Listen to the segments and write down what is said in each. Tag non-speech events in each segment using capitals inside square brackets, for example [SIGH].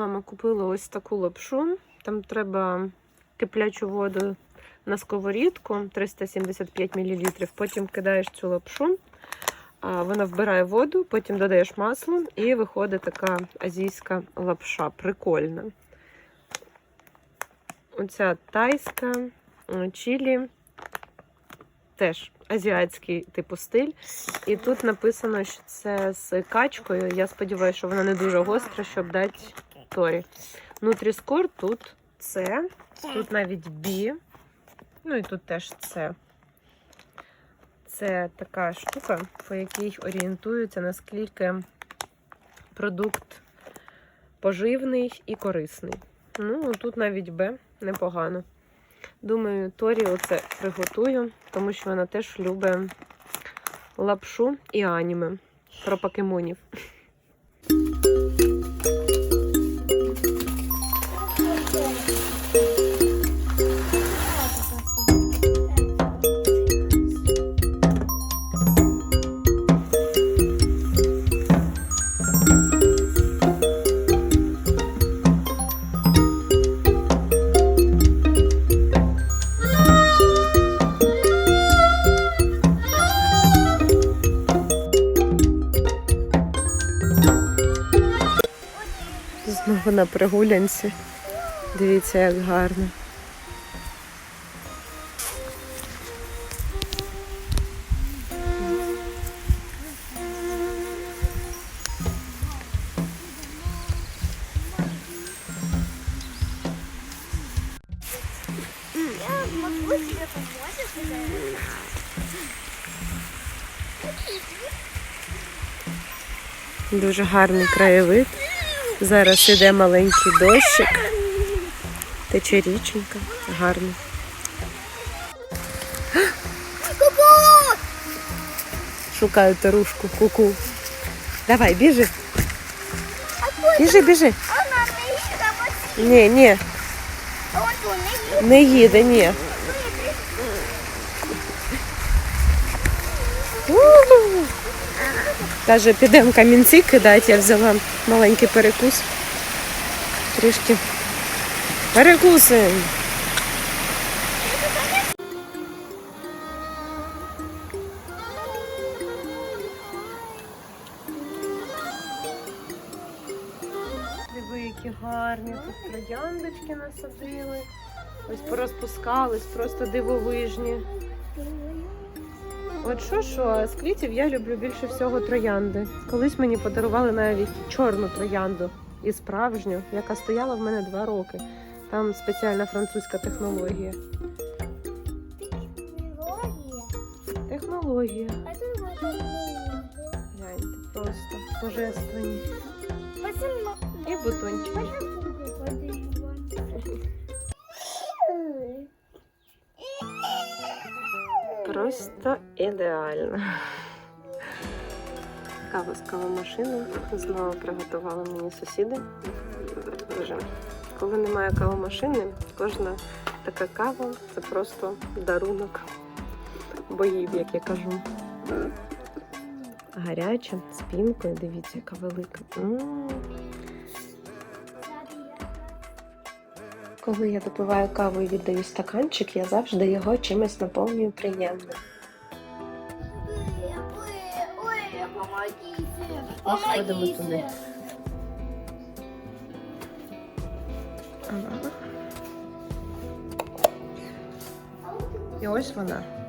Мама купила ось таку лапшу. Там треба киплячу воду на сковорідку 375 мл. Потім кидаєш цю лапшу, вона вбирає воду, потім додаєш масло і виходить така азійська лапша. Прикольна. Оця тайська, чилі, теж азіатський типу стиль. І тут написано, що це з качкою. Я сподіваюся, що вона не дуже гостра, щоб дати торі. Нутріскор тут це, тут навіть бі. Ну і тут теж це. Це така штука, по якій орієнтуються, наскільки продукт поживний і корисний. Ну, тут навіть Б непогано. Думаю, Торі оце приготую, тому що вона теж любить лапшу і аніме про покемонів. На прогулянці. Дивіться, як гарно. Дуже гарний краєвид. Зараз іде маленький дощик. Тече річенька. Гарно. Ку-ку! Шукаю тарушку. Ку-ку. Давай, біжи. Біжи, біжи. Вона не їде, Ні, ні, не їде, ні. Каже, підемо камінці кидати, я взяла маленький перекус. Трішки перекусимо. Диви, які гарні тут трояндочки насадили. Ось порозпускались, просто дивовижні. От що що, з квітів я люблю більше всього троянди. Колись мені подарували навіть чорну троянду і справжню, яка стояла в мене два роки. Там спеціальна французька технологія. Технологія. Они. Гляньте, просто божественні. І бутончики. Ідеально. Каву з кавомашини знову приготували мені сусіди. Дуже. Коли немає кавомашини, кожна така кава це просто дарунок боїв, як я кажу. Гаряча, з дивіться, яка велика. М. Коли я допиваю каву і віддаю стаканчик, я завжди його чимось наповнюю приємним. Помогите. Сходимо туди. Помогите. Ага.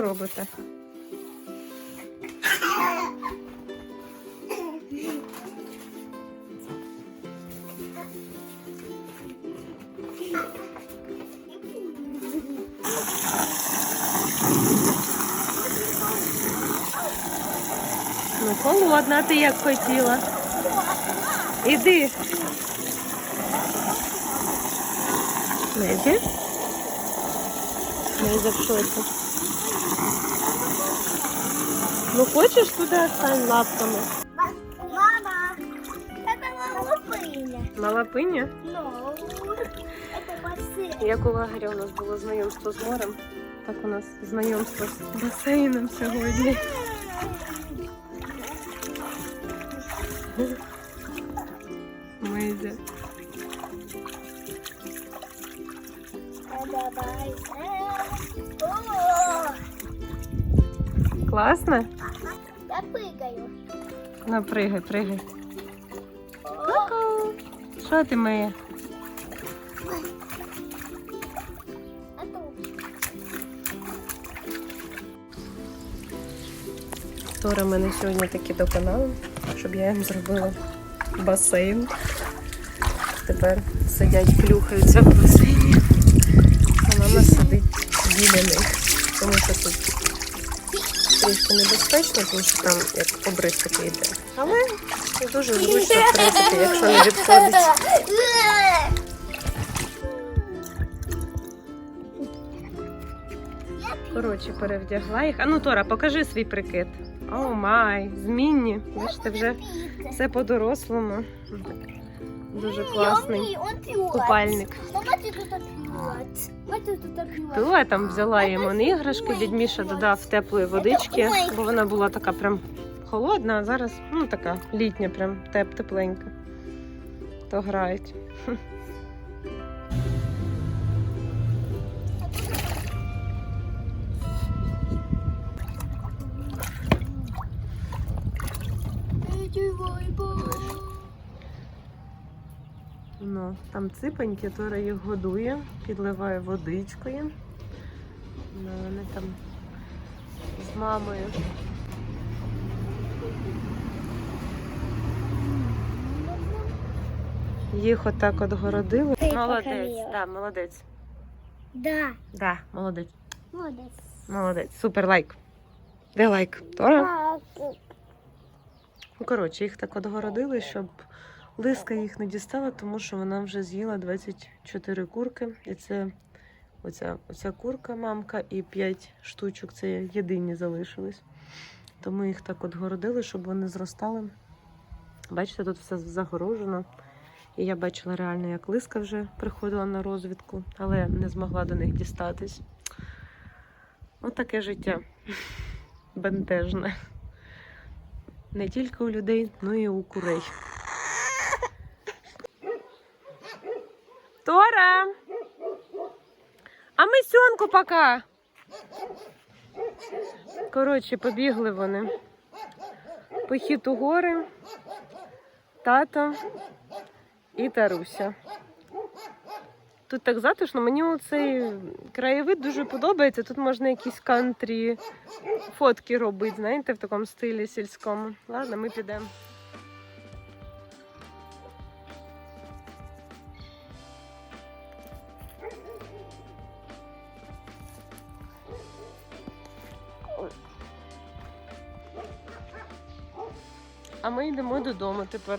Робите? Ну, холодна, ти як хотіла. Іди. Не йди. Не за що це. Ну хочеш туди стань лапками? Мама, это лапыня. На лапині? Ну, это бассейн. Як у лагеря у нас було знайомство з морем, так у нас знайомство з басейном сьогодні. Мизя. Это бассейн. О, Класно? На, пригай, пригай. О, Що ти моє? Тора мене сьогодні таки доконала, щоб я їм зробила басейн. Тепер сидять, плюхаються в басейні. А мама сидить біля них, тому що тут трішки небезпечно, тому що там як обрив такий йде. Але дуже зручно, в принципі, якщо не відходить. Коротше, перевдягла їх. А ну, Тора, покажи свій прикид. О май, змінні. Бачите, вже все по-дорослому. Дуже класний купальник. Пила там взяла йому іграшки, дід Міша додав теплої водички, бо вона була така прям холодна, а зараз ну така літня, прям теп тепленька. То грають. Ну, там ципаньки, Тора їх годує, підливає водичкою. Ну, вони там з мамою. Їх отак от городили. Ти Молодець, да, молодець. Да. Да, молодець. Молодец. Молодець. Супер лайк. Де лайк? Тора? Ну, коротше, їх так от городили, щоб лиска їх не дістала, тому що вона вже з'їла 24 курки. І це оця, оця курка, мамка, і 5 штучок це єдині залишились. Тому їх так от городили, щоб вони зростали. Бачите, тут все загорожено. І я бачила реально, як лиска вже приходила на розвідку, але не змогла до них дістатись. Отаке життя бентежне. Не тільки у людей, ну і у курей. Тора! А пока. Коротше, побігли вони. Похід у гори, тато і Таруся. Тут так затишно, мені цей краєвид дуже подобається. Тут можна якісь кантрі фотки робити, знаєте, в такому стилі сільському. Ладно, ми підемо. Ми йдемо додому тепер.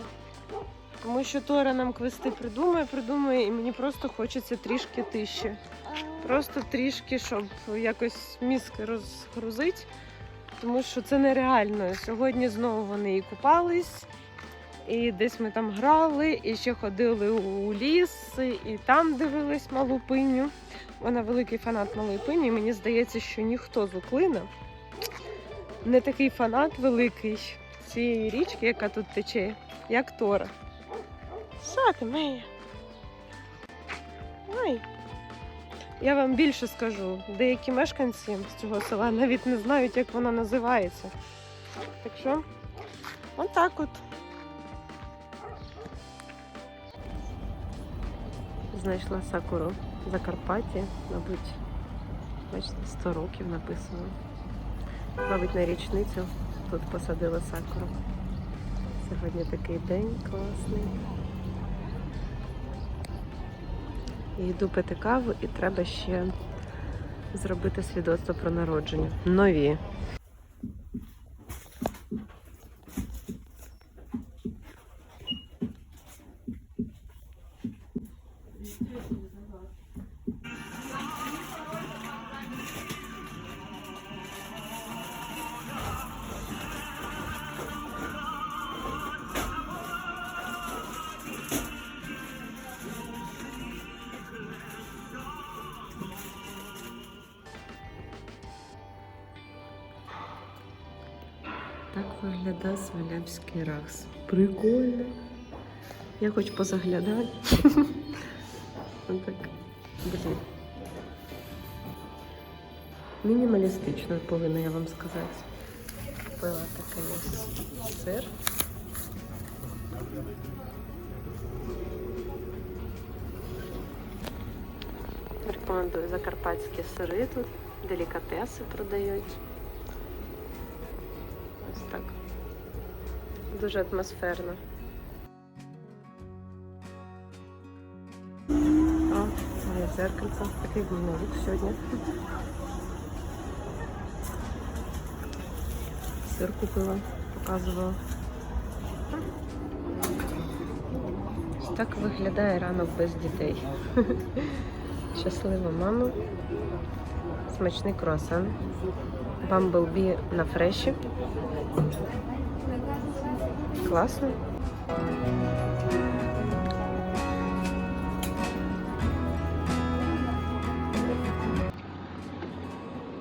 Тому що Тора нам квести придумає, придумає, і мені просто хочеться трішки тиші. Просто трішки, щоб якось мізки розгрузити, тому що це нереально. Сьогодні знову вони і купались, і десь ми там грали, і ще ходили у ліс, і там дивились малу пиню. Вона великий фанат малої пині. Мені здається, що ніхто з Уклина не такий фанат великий цієї річки, яка тут тече, як Тора. Що ти моя? Ой. Я вам більше скажу, деякі мешканці з цього села навіть не знають, як вона називається. Так що, отак от. Знайшла сакуру в Закарпатті, мабуть, бачите, 100 років написано. Мабуть, на річницю тут посадила сакуру. Сьогодні такий день класний. І Йду пити каву і треба ще зробити свідоцтво про народження. Нові. Прикольно. Я хоч позаглядаю. [LAUGHS] Так, блін. Мінімалістично повинна я вам сказати. Купила такий ось сир. Рекомендую закарпатські сири тут, делікатеси продають. Ось так. Дуже атмосферно. О, моє дзеркальце. Такий лук сьогодні. Сир купила, показувала. Так виглядає ранок без дітей. Щаслива мама. Смачний круасан. Бамблбі на фреші. Класно.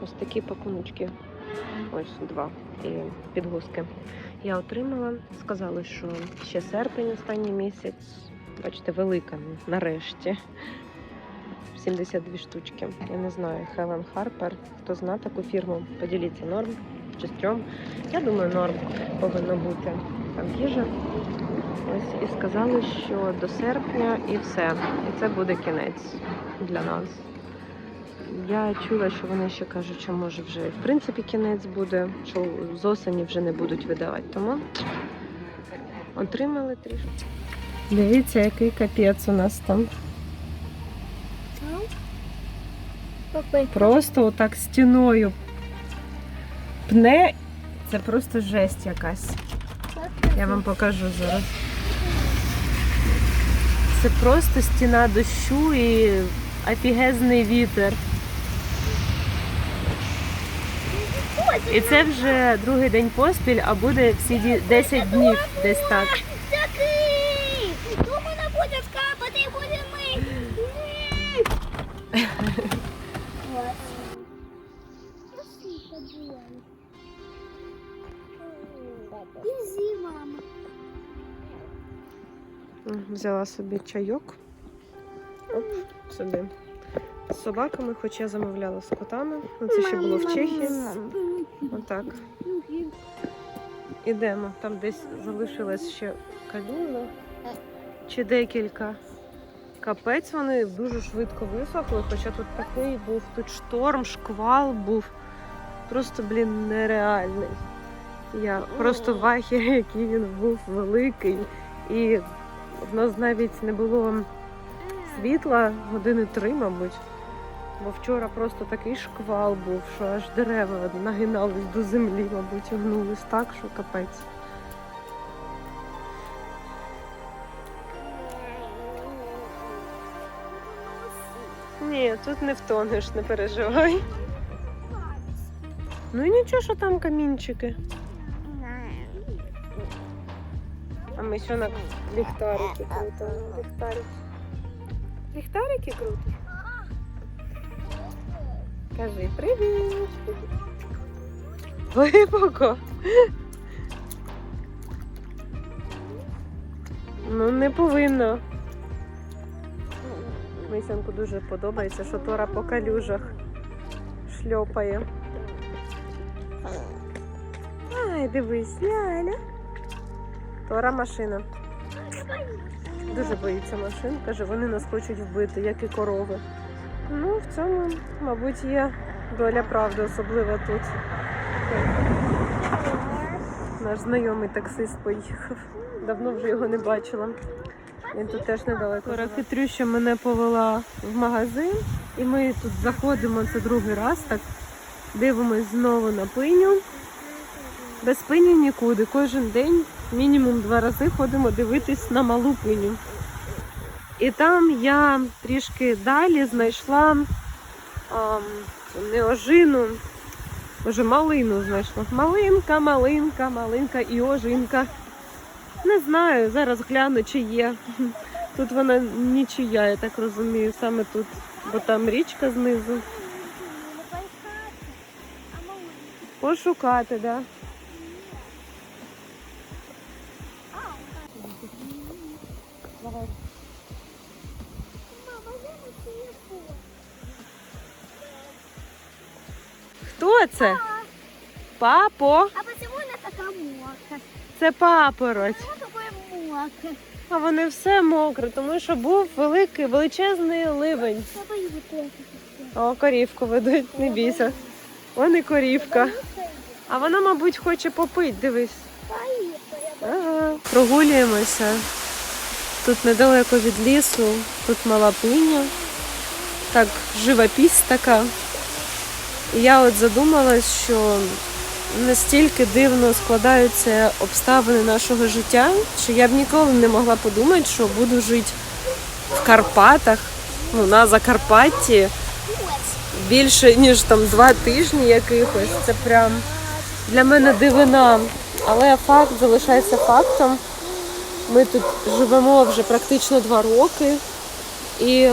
Ось такі пакуночки. Ось два і підгузки. Я отримала. Сказали, що ще серпень останній місяць. Бачите, велика нарешті. 72 штучки. Я не знаю, Хелен Харпер. Хто зна таку фірму, поділіться норм чи стрьом. Я думаю, норм повинно бути там їжа. Ось і сказали, що до серпня і все. І це буде кінець для нас. Я чула, що вони ще кажуть, що може вже в принципі кінець буде, що з осені вже не будуть видавати. Тому отримали трішки. Дивіться, який капець у нас там. Просто отак стіною пне. Це просто жесть якась. Я вам покажу зараз. Це просто стіна дощу і офігезний вітер. І це вже другий день поспіль, а буде всі 10 днів десь так. Думаю, буде капати, буде ми. [LAUGHS] Вот. Изи, мама. Взяла собі чайок. Оп, сюди. З собаками, хоч я замовляла з котами. Ну, це ще було в Чехії. Отак. Ідемо. Там десь залишилась ще калюжа. Чи декілька. Капець вони дуже швидко висохли, хоча тут такий був, тут шторм, шквал був. Просто, блін, нереальний. Я просто в ахері, [LAUGHS] який він був великий. І в нас навіть не було світла години три, мабуть. Бо вчора просто такий шквал був, що аж дерева нагинались до землі, мабуть, гнулись так, що капець. Ні, тут не втонеш, не переживай. Ну і нічого, що там камінчики. А ми ще на ліхтарики крутимо. Ліхтарики. Ліхтарики крутиш? Кажи привіт. Глибоко. Ну, не повинно. Мисянку дуже подобається, що Тора по калюжах шльопає. Ай, дивись, ляля. Тора машина. Дуже боїться машин. Каже, вони нас хочуть вбити, як і корови. Ну, в цьому, мабуть, є доля правди, особливо тут. Наш знайомий таксист поїхав. Давно вже його не бачила. Він тут теж недалеко. Тора хитрюща мене повела в магазин, і ми тут заходимо це другий раз, так дивимось знову на пиню. Без пині нікуди. Кожен день мінімум два рази ходимо дивитись на малу пиню. І там я трішки далі знайшла ам, не ожину, може малину знайшла. Малинка, малинка, малинка і ожинка. Не знаю, зараз гляну, чи є. [LAUGHS] Тут вона нічия, я так розумію, саме тут, бо там річка знизу. Пошукати, так. Да. Хто це? Папо. А почему она такая мокрая? Це папороть. А вони все мокре, тому що був великий величезний ливень. Я боюсь кофе. О, корівку ведуть, не бійся. Вон і корівка. А вона, мабуть, хоче попити, дивись. Ага. Прогулюємося. Тут недалеко від лісу, тут мала пиня. Так, живопись така. І я от задумалась, що настільки дивно складаються обставини нашого життя, що я б ніколи не могла подумати, що буду жити в Карпатах, ну, на Закарпатті більше ніж там два тижні якихось. Це прям для мене дивина. Але факт залишається фактом. Ми тут живемо вже практично два роки. І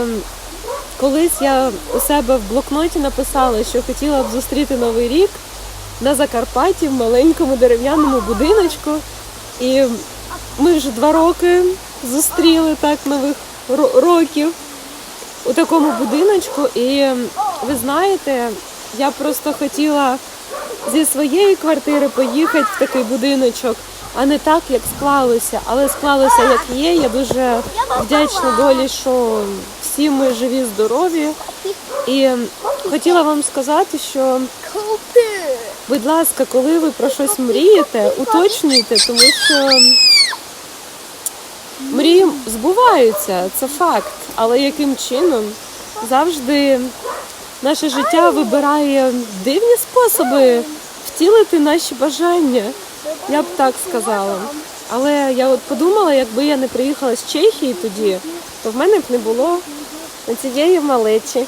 колись я у себе в блокноті написала, що хотіла б зустріти Новий рік на Закарпатті в маленькому дерев'яному будиночку. І ми вже два роки зустріли так нових років у такому будиночку. І ви знаєте, я просто хотіла зі своєї квартири поїхати в такий будиночок, а не так, як склалося. Але склалося як є. Я дуже вдячна долі, що всі ми живі, здорові. І хотіла вам сказати, що Будь ласка, коли ви про щось мрієте, уточнюйте, тому що мрії збуваються, це факт. Але яким чином завжди наше життя вибирає дивні способи втілити наші бажання. Я б так сказала. Але я от подумала, якби я не приїхала з Чехії тоді, то в мене б не було цієї малечі.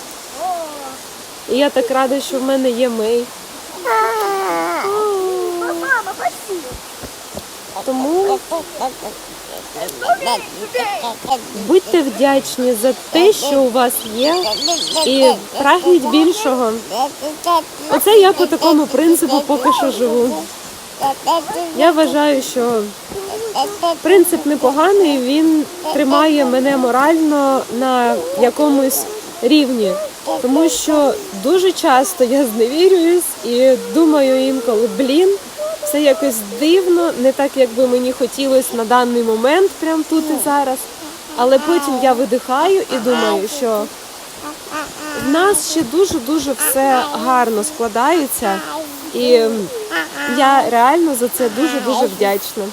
І я так рада, що в мене є спасибо. Тому будьте вдячні за те, що у вас є, і прагніть більшого. Оце я по такому принципу поки що живу. Я вважаю, що принцип непоганий, він тримає мене морально на якомусь рівні. Тому що дуже часто я зневірююсь і думаю інколи, блін, все якось дивно, не так, як би мені хотілося на даний момент, прямо тут і зараз. Але потім я видихаю і думаю, що в нас ще дуже-дуже все гарно складається. І я реально за це дуже-дуже вдячна.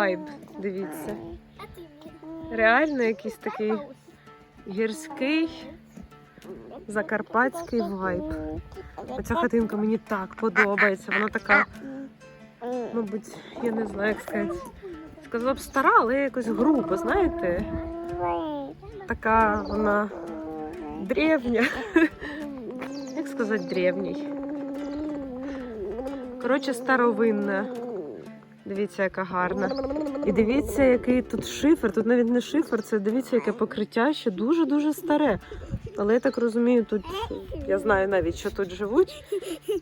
Вайб, дивіться. Реально якийсь такий гірський закарпатський вайб. Оця хатинка мені так подобається. Вона така, мабуть, я не знаю, як сказати. Сказала б стара, але якось грубо, знаєте? Така вона древня. Як сказати древній? Коротше, старовинна. Дивіться, яка гарна. І дивіться, який тут шифер. Тут навіть не шифер, це дивіться, яке покриття ще дуже-дуже старе. Але я так розумію, тут я знаю навіть, що тут живуть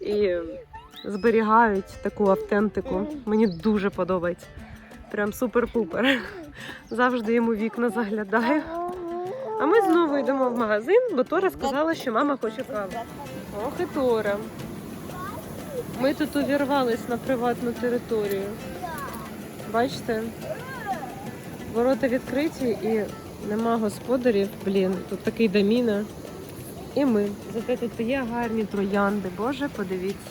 і зберігають таку автентику. Мені дуже подобається. Прям супер-пупер. Завжди йому вікна заглядаю. А ми знову йдемо в магазин, бо Тора сказала, що мама хоче каву. Ох і Тора. Ми тут увірвались на приватну територію. Бачите? Ворота відкриті і нема господарів. Блін, тут такий доміна. І ми. Зате тут є гарні троянди. Боже, подивіться.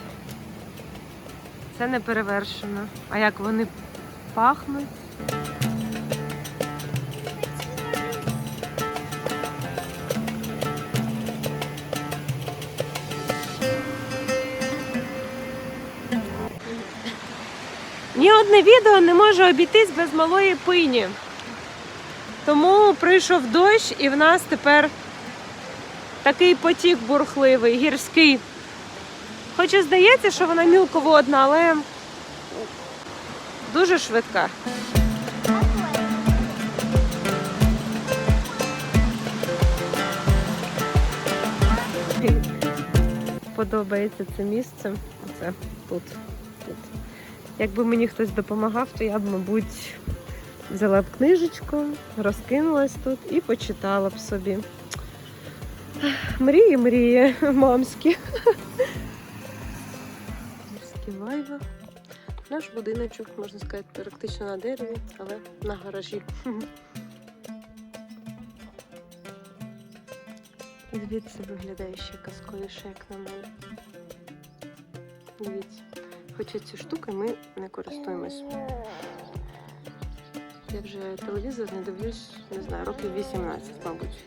Це не перевершено. А як вони пахнуть? Ні одне відео не може обійтись без малої пині. Тому прийшов дощ, і в нас тепер такий потік бурхливий, гірський. Хоч і здається, що вона мілководна, але дуже швидка. Подобається це місце. Це тут. Якби мені хтось допомагав, то я б, мабуть, взяла б книжечку, розкинулась тут і почитала б собі. Мрії, мрії, мамські. Гірські вайви. Наш будиночок, можна сказати, практично на дереві, але на гаражі. Дивіться, виглядає ще казковіше, як на мене. Дивіться. Хоча ці штуки ми не користуємось. Я вже телевізор не дивлюсь, не знаю, років 18, мабуть.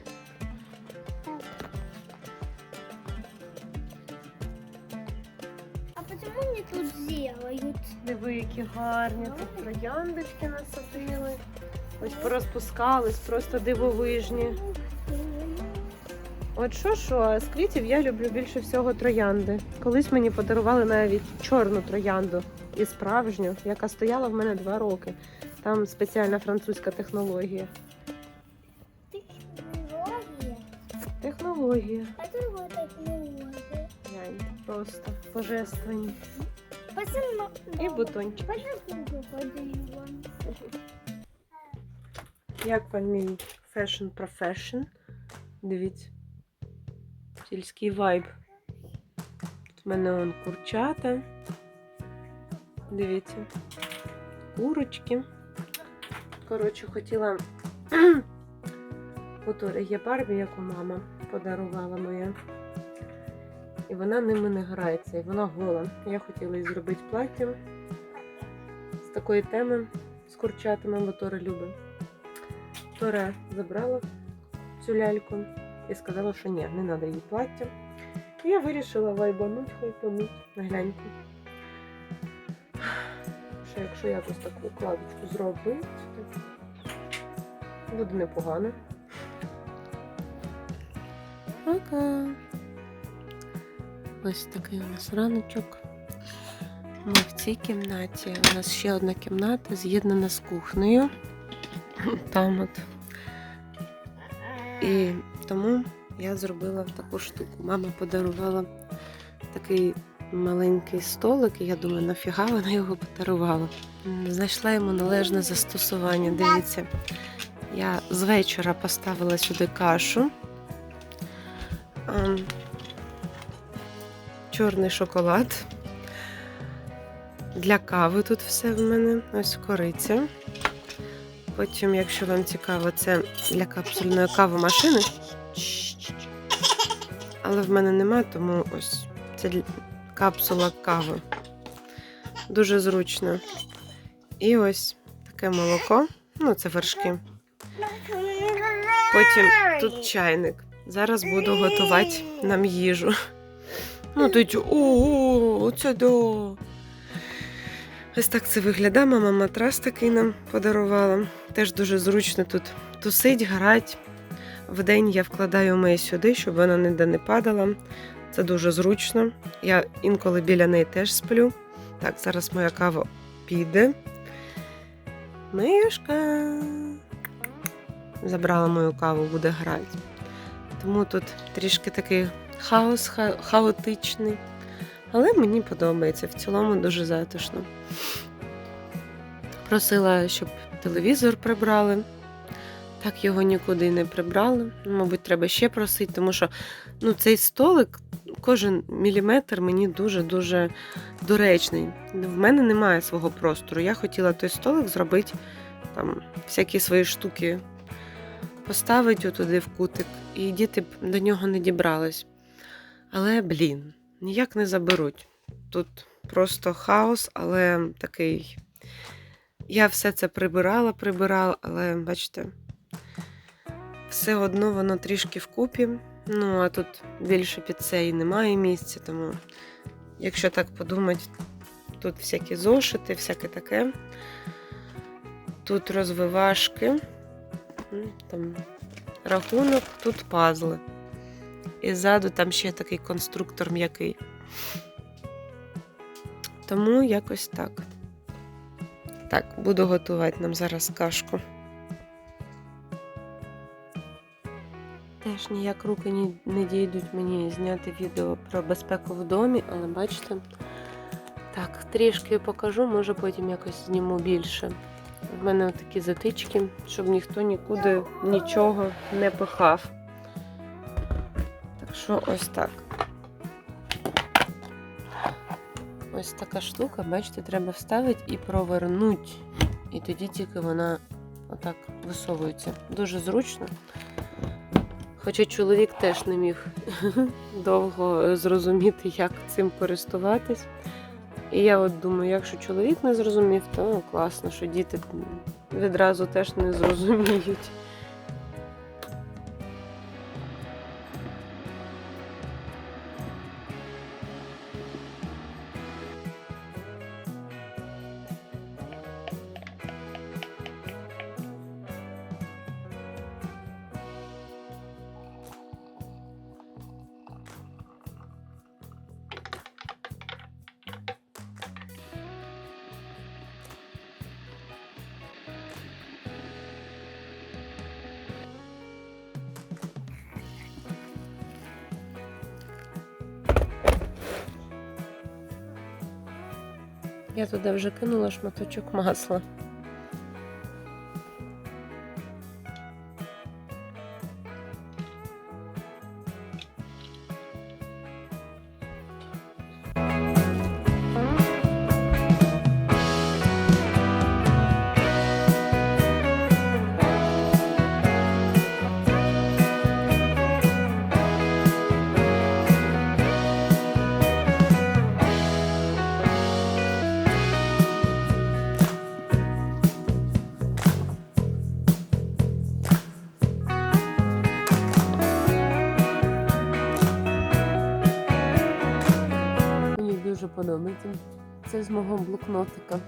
А почему мне тут делают? Диви, які гарні тут трояндочки насадили. Ось порозпускались, просто дивовижні. От що що, з квітів я люблю більше всього троянди. Колись мені подарували навіть чорну троянду і справжню, яка стояла в мене два роки. Там спеціальна французька технологія. Технология. Технологія. А другая технология. Гляньте, просто божественні. Почему? І бутончик. Почему? Як вам мій фешн профешн? Дивіться. Сільський вайб. В мене он курчата. Дивіться. Курочки. Коротше, хотіла. [CLEARS THROAT] Ото є Барбі, яку мама подарувала моя. І вона ними не грається, і вона гола. Я хотіла їй зробити плаття з такої теми з курчатами, бо Тора любить. Тора забрала цю ляльку і сказала, що ні, не треба їй плаття. І я вирішила вайбануть, хайпануть, гляньте. Що якщо якось таку укладочку зробити, то буде непогано. Пока. Ось такий у нас раночок. Ми в цій кімнаті. У нас ще одна кімната з'єднана з кухнею. Там от. І тому я зробила таку штуку. Мама подарувала такий маленький столик, і я думаю, нафіга вона його подарувала. Знайшла йому належне застосування. Дивіться, я з вечора поставила сюди кашу. Чорний шоколад. Для кави тут все в мене. Ось кориця. Потім, якщо вам цікаво, це для капсульної кавомашини. Але в мене нема, тому ось це капсула кави. Дуже зручно. І ось таке молоко. Ну, це вершки. Потім тут чайник. Зараз буду готувати нам їжу. Ну, тут о, це до. Ось так це виглядає. Мама матрас такий нам подарувала. Теж дуже зручно тут тусить, грать. Вдень я вкладаю Мей сюди, щоб вона ніде не падала. Це дуже зручно. Я інколи біля неї теж сплю. Так, зараз моя кава піде. Мишка. Забрала мою каву, буде грати. Тому тут трішки такий хаос ха- хаотичний. Але мені подобається. В цілому дуже затишно. Просила, щоб телевізор прибрали. Так його нікуди не прибрали. Мабуть, треба ще просити, тому що ну, цей столик, кожен міліметр мені дуже-дуже доречний. В мене немає свого простору. Я хотіла той столик зробити, там, всякі свої штуки поставити отуди в кутик, і діти б до нього не дібрались. Але, блін, ніяк не заберуть. Тут просто хаос, але такий. Я все це прибирала, прибирала, але бачите, все одно воно трішки вкупі. Ну, а тут більше під це і немає місця, тому, якщо так подумати, тут всякі зошити, всяке таке. Тут розвивашки, там рахунок, тут пазли. І ззаду там ще такий конструктор м'який. Тому якось так. Так, буду готувати нам зараз кашку. Теж ніяк руки не дійдуть мені зняти відео про безпеку в домі, але бачите, так, трішки покажу, може потім якось зніму більше. В мене такі затички, щоб ніхто нікуди нічого не пихав. Так що ось так. Ось така штука, бачите, треба вставити і провернути. І тоді тільки вона отак висовується. Дуже зручно. Хоча чоловік теж не міг [LAUGHS] довго е, зрозуміти, як цим користуватись. І я от думаю, якщо чоловік не зрозумів, то класно, що діти відразу теж не зрозуміють. Я туди вже кинула шматочок масла. З мого блокнотика.